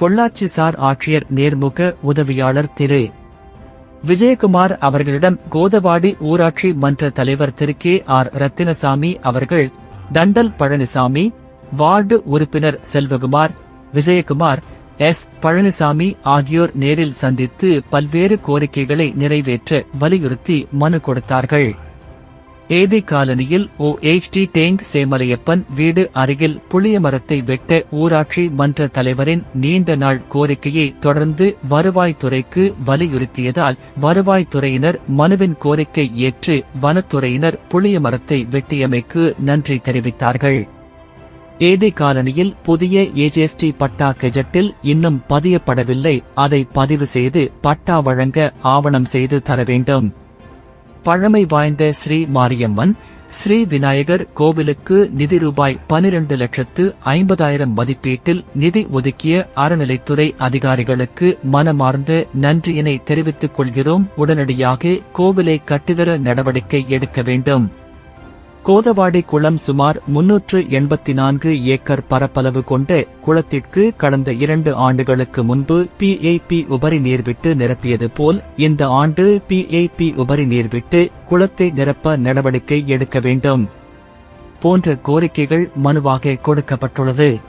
Pollachi sir ஆட்சியர் நேர்முக உதவியாளர் திரு. விஜயகுமார் அவர்களிடம் கோதவாடி ஊராட்சி மன்ற தலைவர் திரு. கே. ஆர். ரத்தினசாமி அவர்கள் தண்டல் பழனிசாமி வார்டு உறுப்பினர் செல்வகுமார் விஜயகுமார் எஸ். பழனிசாமி ஆகியோர் நேரில் சந்தித்து பல்வேறு கோரிக்கைகளை நிறைவேற்ற வலியுறுத்தி மனு கொடுத்தார்கள். ஏதி காலனியில் ஓ டி டேங்க் சேமலையப்பன் வீடு அருகில் புளிய மரத்தை வெட்ட ஊராட்சி மன்ற தலைவரின் நீண்ட நாள் கோரிக்கையை தொடர்ந்து வருவாய்த்துறைக்கு வலியுறுத்தியதால் வருவாய்த்துறையினர் மனுவின் கோரிக்கை ஏற்று வனத்துறையினர் புளிய மரத்தை வெட்டியமைக்கு நன்றி தெரிவித்தார்கள். ஏதி காலனியில் புதிய ஏஜிஎஸ்டி பட்டா கெஜெட்டில் இன்னும் பதியப்படவில்லை. அதை பதிவு செய்து பட்டா வழங்க ஆவணம் செய்து தர வேண்டும். பழமை வாய்ந்த ஸ்ரீ மாரியம்மன் ஸ்ரீ விநாயகர் கோவிலுக்கு நிதி ரூபாய் பனிரெண்டு லட்சத்து ஐம்பதாயிரம் மதிப்பீட்டில் நிதி ஒதுக்கிய அறநிலைத்துறை அதிகாரிகளுக்கு மனமார்ந்த நன்றியினை தெரிவித்துக் கொள்கிறோம். உடனடியாக கோவிலை கட்டுதர நடவடிக்கை எடுக்க வேண்டும். கோதவாடி குளம் சுமார் முன்னூற்று எண்பத்தி நான்கு ஏக்கர் பரப்பளவு கொண்ட குளத்திற்கு கடந்த இரண்டு ஆண்டுகளுக்கு முன்பு பிஏபி உபரி நீர்விட்டு நிரப்பியது போல் இந்த ஆண்டு பிஏபி உபரி நீர்விட்டு குளத்தை நிரப்ப நடவடிக்கை எடுக்க வேண்டும். போன்ற கோரிக்கைகள் மனுவாக கொடுக்கப்பட்டுள்ளது.